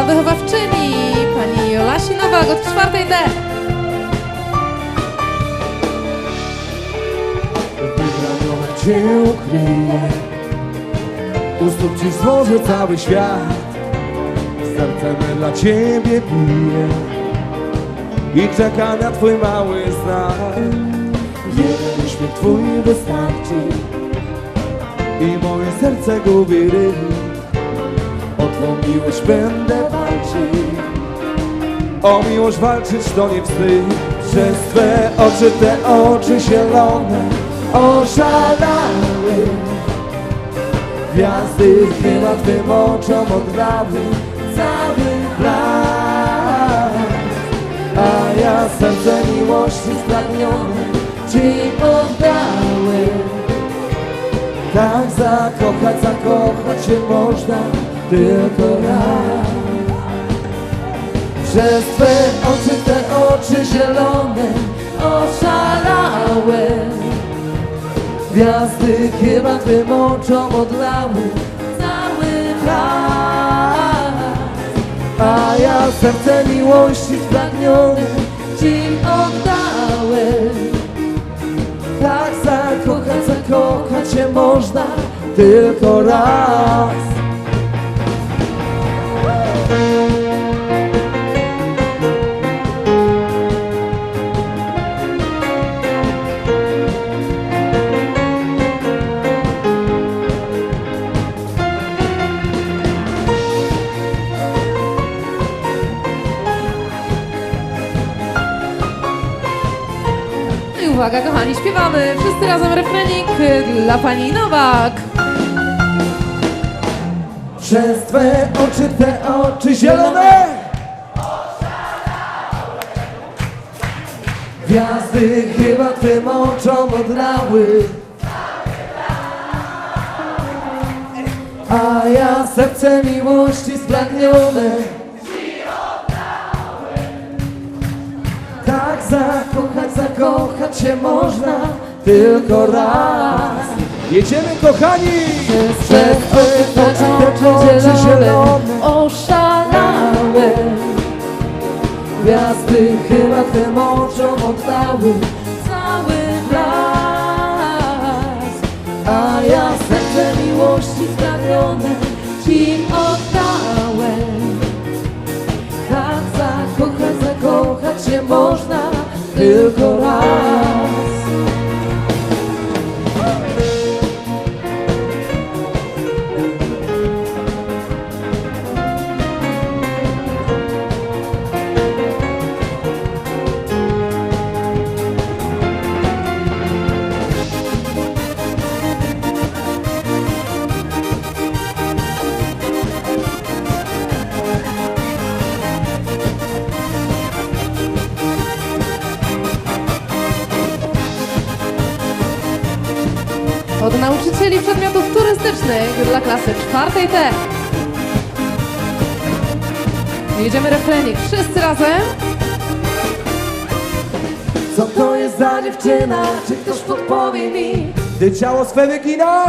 Dla wychowawczyni pani Jolasi Nowak od czwartej D. Wygranione cię ukryje? U stóp ci złożę cały świat. Serce dla ciebie bije. I czeka na twój mały znak. Jeden uśmiech twój wystarczy. I moje serce gubi rytm O twą miłość będę walczyć. O miłość walczyć to nie wstyd. Przez twe oczy, te oczy zielone Oszalały. Gwiazdy chyba twym oczom oddały Cały blask A ja serce miłości spragnione Ci oddałem. Tak zakochać, zakochać się można Tylko raz przez Twe oczy, te oczy zielone oszalałem. Gwiazdy chyba Twym oczom odlały cały blask A ja serce miłości spragniony Ci oddałem. Tak zakochać, zakochać się można tylko raz uwaga kochani, śpiewamy. Wszyscy razem refrenik y, dla pani Nowak. Przez Twe oczy, te oczy zielone. Gwiazdy chyba Twym oczom odlały A ja serce miłości spragnione zakochać, zakochać się można tylko raz. Jedziemy kochani! Przez oczy oczy zielone oszalałe. Gwiazdy chyba tym oczom oddały Cały las A ja serce miłości Spragnione Ci oddałem. Tak zakochać, zakochać się można tylko raz Od nauczycieli przedmiotów turystycznych dla klasy czwartej T. Jedziemy refrenik. Wszyscy razem. Co to jest za dziewczyna? Czy ktoś podpowie mi? Gdy ciało swe wygina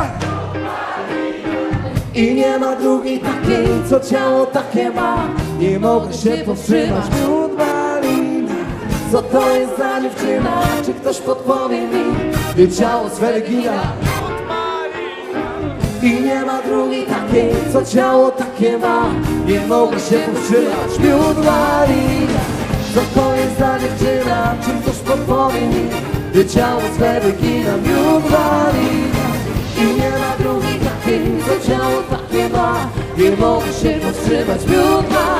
I nie ma drugiej takiej, co ciało takie ma Nie mogę się powstrzymać Miód malina Co to jest za dziewczyna? Czy ktoś podpowie mi? Gdy ciało swe wygina i nie ma drugiej takiej, co ciało takie ma. Nie mogę się powstrzymać, miód malina Co to jest za dziewczyna, czym ktoś podpowie mi Gdy ciało swe wygina, miód malina I nie ma drugiej takiej, co ciało takie ma. Nie mogę się powstrzymać, miód malina